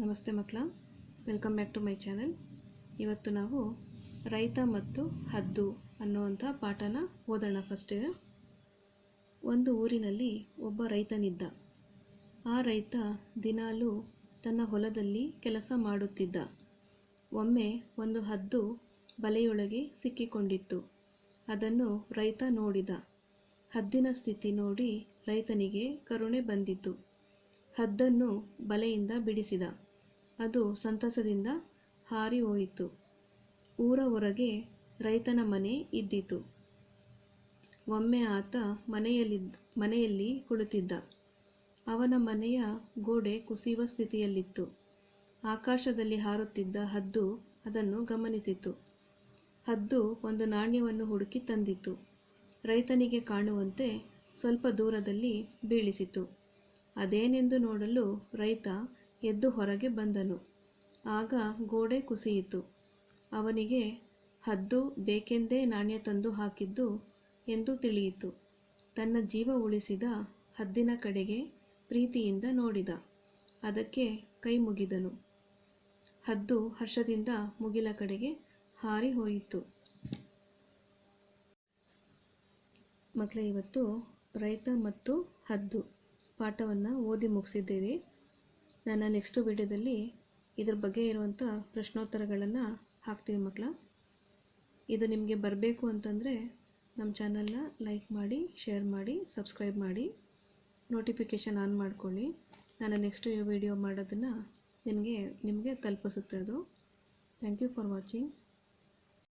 ನಮಸ್ತೆ ಮಕ್ಕಳ welcome back to my channel ಇವತ್ತು ನಾವು ರೈತ ಮತ್ತು ಹದ್ದು ಅನ್ನುವಂಥ ಪಾಠನ ಓದೋಣ ಫಸ್ಟಿಗೆ ಒಂದು ಊರಿನಲ್ಲಿ ಒಬ್ಬ ರೈತನಿದ್ದ. ಆ ರೈತ ದಿನಾಲೂ ತನ್ನ ಹೊಲದಲ್ಲಿ ಕೆಲಸ ಮಾಡುತ್ತಿದ್ದ. ಒಮ್ಮೆ ಒಂದು ಹದ್ದು ಬಲೆಯೊಳಗೆ ಸಿಕ್ಕಿಕೊಂಡಿತ್ತು. ಅದನ್ನು ರೈತ ನೋಡಿದ. ಹದ್ದಿನ ಸ್ಥಿತಿ ನೋಡಿ ರೈತನಿಗೆ ಕರುಣೆ ಬಂದಿತು ಹದ್ದನ್ನು ಬಲೆಯಿಂದ ಬಿಡಿಸಿದ. ಅದು ಸಂತಸದಿಂದ ಹಾರಿ ಹೋಯಿತು ಊರ ಹೊರಗೆ ರೈತನ ಮನೆ ಇದ್ದಿತು. ಒಮ್ಮೆ ಆತ ಮನೆಯಲ್ಲಿದ್ದ, ಮನೆಯಲ್ಲಿ ಕುಳಿತಿದ್ದ. ಅವನ ಮನೆಯ ಗೋಡೆ ಕುಸಿಯುವ ಸ್ಥಿತಿಯಲ್ಲಿತ್ತು. ಆಕಾಶದಲ್ಲಿ ಹಾರುತ್ತಿದ್ದ ಹದ್ದು ಅದನ್ನು ಗಮನಿಸಿತು. ಹದ್ದು ಒಂದು ನಾಣ್ಯವನ್ನು ಹುಡುಕಿ ತಂದಿತು. ರೈತನಿಗೆ ಕಾಣುವಂತೆ ಸ್ವಲ್ಪ ದೂರದಲ್ಲಿ ಬೀಳಿಸಿತು. ಅದೇನೆಂದು ನೋಡಲು ರೈತ ಎದ್ದು ಹೊರಗೆ ಬಂದನು. ಆಗ ಗೋಡೆ ಕುಸಿಯಿತು. ಅವನಿಗೆ, ಹದ್ದು ಬೇಕೆಂದೇ ನಾಣ್ಯ ತಂದು ಹಾಕಿದ್ದು ಎಂದು ತಿಳಿಯಿತು. ತನ್ನ ಜೀವ ಉಳಿಸಿದ ಹದ್ದಿನ ಕಡೆಗೆ ಪ್ರೀತಿಯಿಂದ ನೋಡಿದ. ಅದಕ್ಕೆ ಕೈ ಮುಗಿದನು. ಹದ್ದು ಹರ್ಷದಿಂದ ಮುಗಿಲ ಕಡೆಗೆ ಹಾರಿ ಹೋಯಿತು. ಮಕ್ಕಳೇ, ಇವತ್ತು ರೈತ ಮತ್ತು ಹದ್ದು ಪಾಠವನ್ನು ಓದಿ ಮುಗಿಸಿದ್ದೇವೆ. ನನ್ನ ನೆಕ್ಸ್ಟ್ ವಿಡಿಯೋದಲ್ಲಿ ಇದ್ರ ಬಗ್ಗೆ ಇರುವಂಥ ಪ್ರಶ್ನೋತ್ತರಗಳನ್ನು ಹಾಕ್ತೀವಿ ಮಕ್ಕಳ ಇದು ನಿಮಗೆ ಬರಬೇಕು ಅಂತಂದರೆ ನಮ್ಮ ಚಾನಲ್ನ ಲೈಕ್ ಮಾಡಿ ಶೇರ್ ಮಾಡಿ ಸಬ್ಸ್ಕ್ರೈಬ್ ಮಾಡಿ. ನೋಟಿಫಿಕೇಷನ್ ಆನ್ ಮಾಡ್ಕೊಳ್ಳಿ. ನಾನು ನೆಕ್ಸ್ಟ್ ವಿಡಿಯೋ ಮಾಡೋದನ್ನು ನಿಮಗೆ ನಿಮಗೆ ತಲುಪಿಸುತ್ತೆ ಅದು. Thank you for watching